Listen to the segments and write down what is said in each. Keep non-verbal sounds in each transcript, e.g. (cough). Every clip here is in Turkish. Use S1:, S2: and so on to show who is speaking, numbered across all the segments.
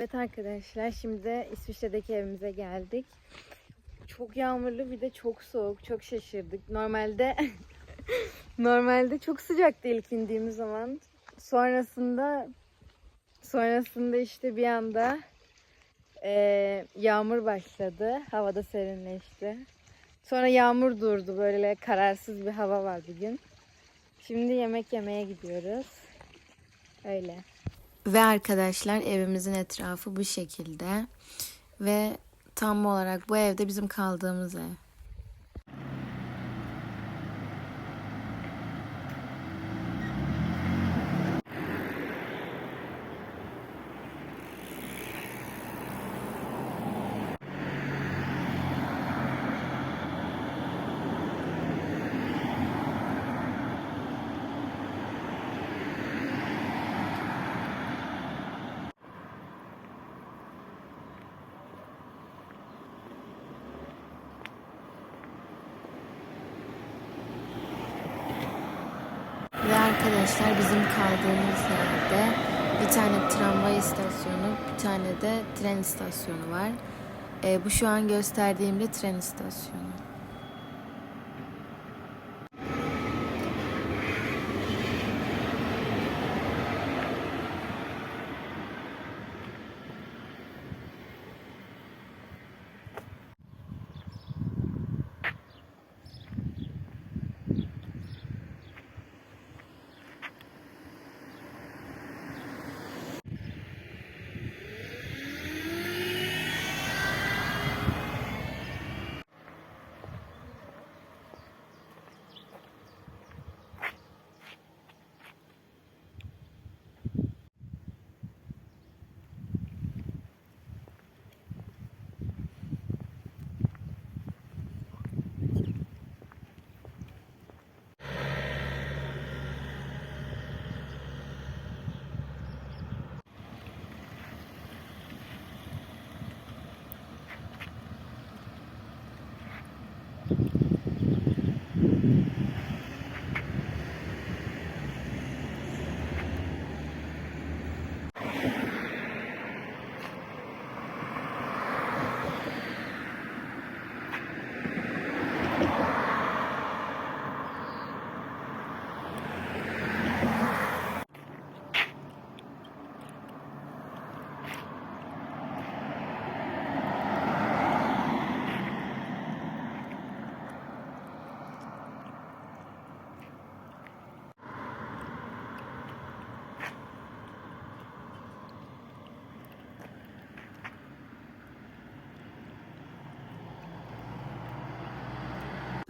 S1: Evet arkadaşlar şimdi de İsviçre'deki evimize geldik. Çok yağmurlu bir de çok soğuk. Çok şaşırdık. Normalde (laughs) normalde çok sıcaktı ilk indiğimiz zaman. Sonrasında sonrasında işte bir anda eee, yağmur başladı. Havada serinleşti. Sonra yağmur durdu. Böyle kararsız bir hava var bugün. Şimdi yemek yemeye gidiyoruz. Öyle. Ve arkadaşlar evimizin etrafı bu şekilde. Ve tam olarak bu evde bizim kaldığımız ev. Ve arkadaşlar bizim kaldığımız yerde bir tane tramvay istasyonu, bir tane de tren istasyonu var. Ee, bu şu an gösterdiğimde tren istasyonu.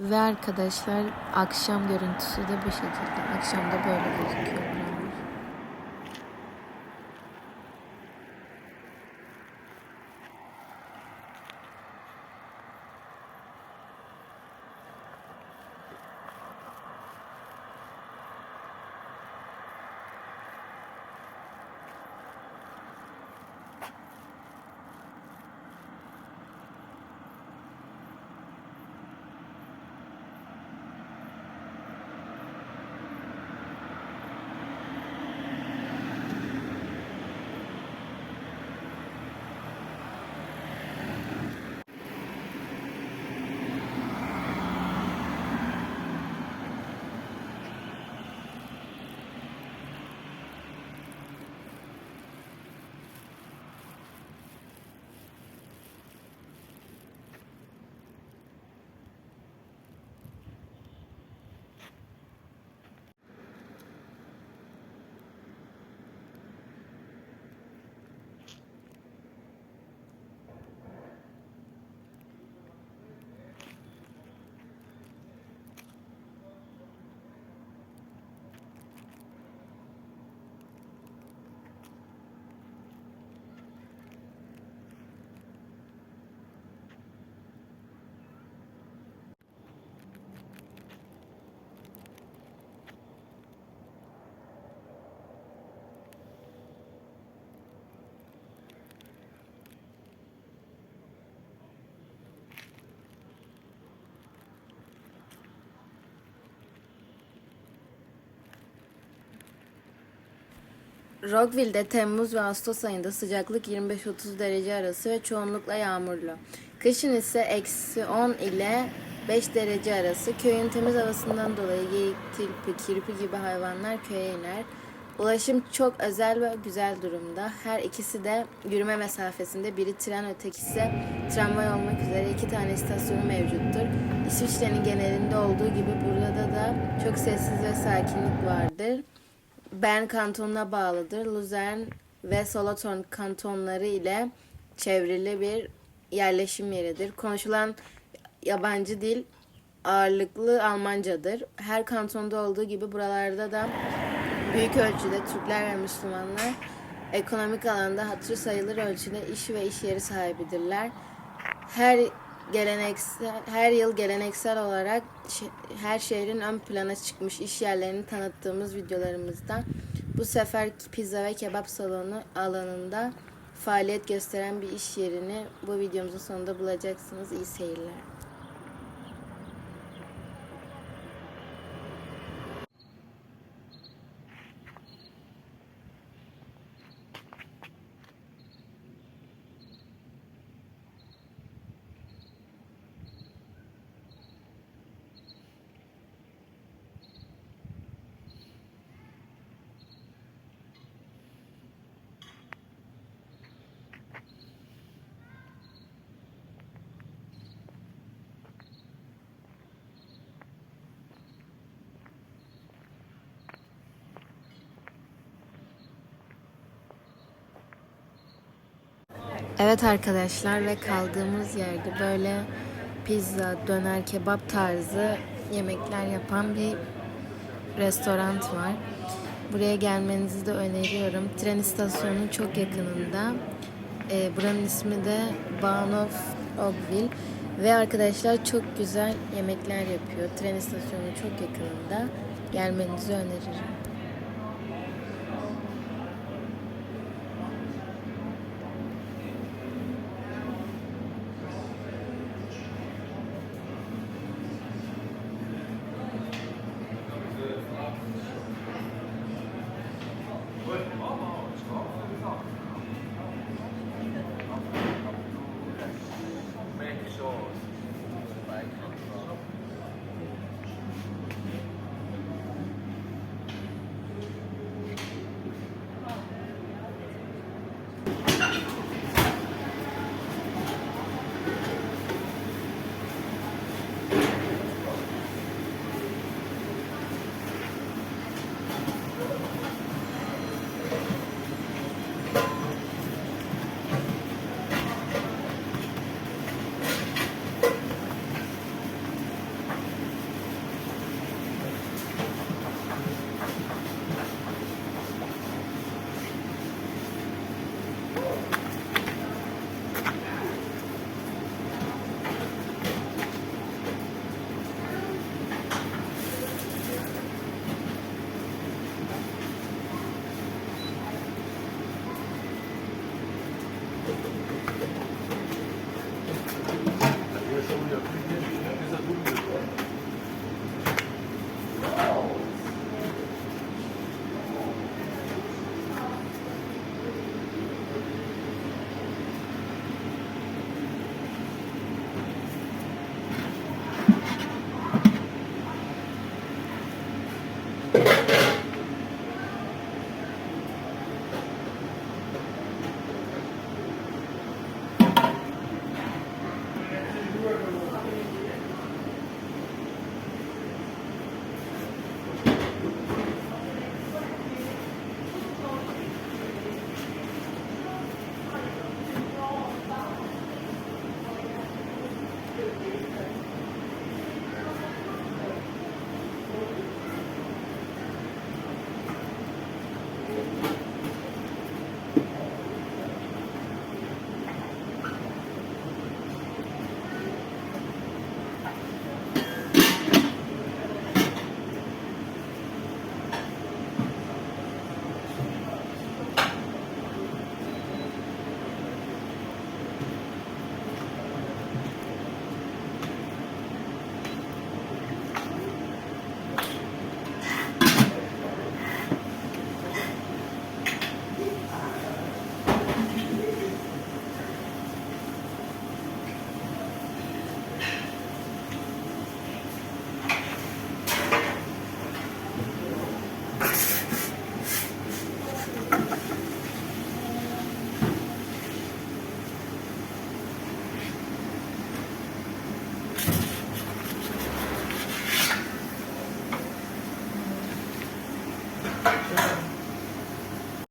S1: Ve arkadaşlar akşam görüntüsü de bu şekilde. Akşam da böyle gözüküyor Rockville'de Temmuz ve Ağustos ayında sıcaklık 25-30 derece arası ve çoğunlukla yağmurlu. Kışın ise eksi 10 ile 5 derece arası. Köyün temiz havasından dolayı geyik, tilpi, kirpi gibi hayvanlar köye iner. Ulaşım çok özel ve güzel durumda. Her ikisi de yürüme mesafesinde. Biri tren ötekisi tramvay olmak üzere iki tane istasyonu mevcuttur. İsviçre'nin genelinde olduğu gibi burada da çok sessiz ve sakinlik vardır. Bern kantonuna bağlıdır. Luzern ve Solothurn kantonları ile çevrili bir yerleşim yeridir. Konuşulan yabancı dil ağırlıklı Almancadır. Her kantonda olduğu gibi buralarda da büyük ölçüde Türkler ve Müslümanlar ekonomik alanda hatırı sayılır ölçüde iş ve iş yeri sahibidirler. Her geleneksel her yıl geleneksel olarak her şehrin ön plana çıkmış iş yerlerini tanıttığımız videolarımızda bu sefer pizza ve kebap salonu alanında faaliyet gösteren bir iş yerini bu videomuzun sonunda bulacaksınız. İyi seyirler. Evet arkadaşlar ve kaldığımız yerde böyle pizza, döner, kebap tarzı yemekler yapan bir restoran var. Buraya gelmenizi de öneriyorum. Tren istasyonunun çok yakınında. Ee, buranın ismi de Bahnhof Roggwil. Ve arkadaşlar çok güzel yemekler yapıyor. Tren istasyonunun çok yakınında. Gelmenizi öneririm.